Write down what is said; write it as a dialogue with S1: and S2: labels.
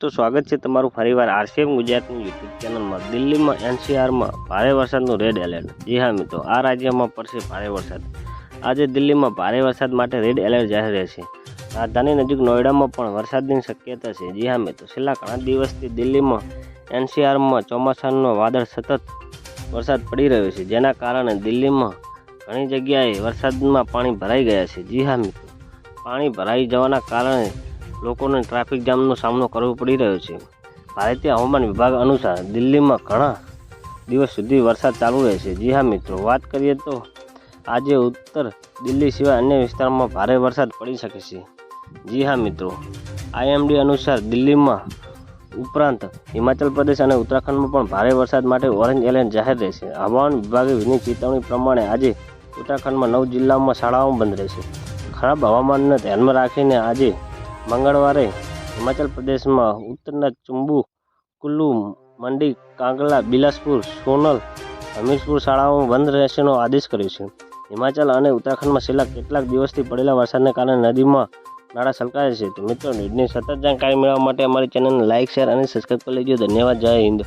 S1: મિત્રો સ્વાગત છે તમારું ફરીવાર આરસીએમ ગુજરાતની યુટ્યુબ ચેનલમાં. દિલ્હીમાં એનસીઆરમાં ભારે વરસાદનું રેડ એલર્ટ. જી હા મિત્રો, આ રાજ્યમાં પડશે ભારે વરસાદ. આજે દિલ્હીમાં ભારે વરસાદ માટે રેડ એલર્ટ જાહેર રહેશે. રાજધાની નજીક નોઈડામાં પણ વરસાદની શક્યતા છે. જી હા મિત્રો, છેલ્લા ઘણા દિવસથી દિલ્હીમાં એનસીઆરમાં ચોમાસાનો વાદળ સતત વરસાદ પડી રહ્યો છે, જેના કારણે દિલ્હીમાં ઘણી જગ્યાએ વરસાદમાં પાણી ભરાઈ ગયા છે. જી હા મિત્રો, પાણી ભરાઈ જવાના કારણે લોકોને ટ્રાફિક જામનો સામનો કરવો પડી રહ્યો છે. ભારતીય હવામાન વિભાગ અનુસાર દિલ્હીમાં ઘણા દિવસ સુધી વરસાદ ચાલુ રહેશે. જી હા મિત્રો, વાત કરીએ તો આજે ઉત્તર દિલ્હી સિવાય અન્ય વિસ્તારોમાં ભારે વરસાદ પડી શકે છે. જી હા મિત્રો, આઈએમડી અનુસાર દિલ્હીમાં ઉપરાંત હિમાચલ પ્રદેશ અને ઉત્તરાખંડમાં પણ ભારે વરસાદ માટે ઓરેન્જ એલર્ટ જાહેર રહેશે. હવામાન વિભાગે વિની ચેતવણી પ્રમાણે આજે ઉત્તરાખંડમાં નવ જિલ્લાઓમાં શાળાઓ બંધ રહેશે. ખરાબ હવામાનને ધ્યાનમાં રાખીને આજે મંગળવારે હિમાચલ પ્રદેશમાં ઉત્તરના ચુંબુ, કુલ્લુ, મંડી, કાંગલા, બિલાસપુર, સોનલ, હમીરપુર શાળાઓ બંધ રહેશેનો આદેશ કર્યો છે. હિમાચલ અને ઉત્તરાખંડમાં છેલ્લા કેટલાક દિવસથી પડેલા વરસાદને કારણે નદીમાં નાળા સલકાય છે. તો મિત્રો, ન્યૂઝની સતત જાણકારી મેળવવા માટે અમારી ચેનલને લાઇક શેર અને સબસ્ક્રાઈબ કરી લેજો. ધન્યવાદ. જય હિન્દ.